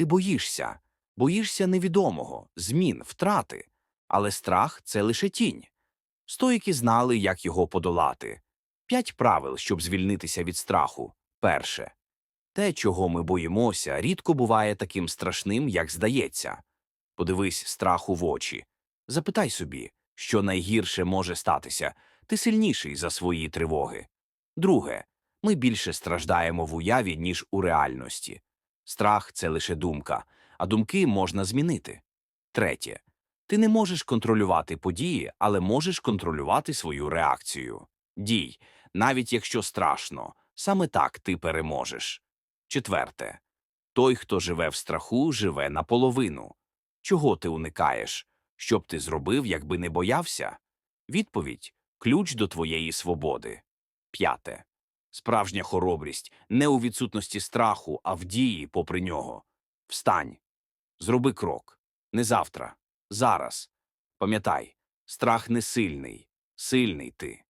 Ти боїшся, боїшся невідомого, змін, втрати. Але страх це лише тінь. Стоїки знали, як його подолати. П'ять правил, щоб звільнитися від страху. Перше. Те, чого ми боїмося, рідко буває таким страшним, як здається. Подивись страху в очі. Запитай собі, що найгірше може статися. Ти сильніший за свої тривоги. Друге. Ми більше страждаємо в уяві, ніж у реальності. Страх це лише думка, а думки можна змінити. Третє. Ти не можеш контролювати події, але можеш контролювати свою реакцію. Дій, навіть якщо страшно, саме так ти переможеш. Четверте. Той, хто живе в страху, живе наполовину. Чого ти уникаєш? Що б ти зробив, якби не боявся? Відповідь ключ до твоєї свободи. П'яте. Справжня хоробрість не у відсутності страху, а в дії попри нього. Встань. Зроби крок. Не завтра. Зараз. Пам'ятай, страх не сильний. Сильний ти.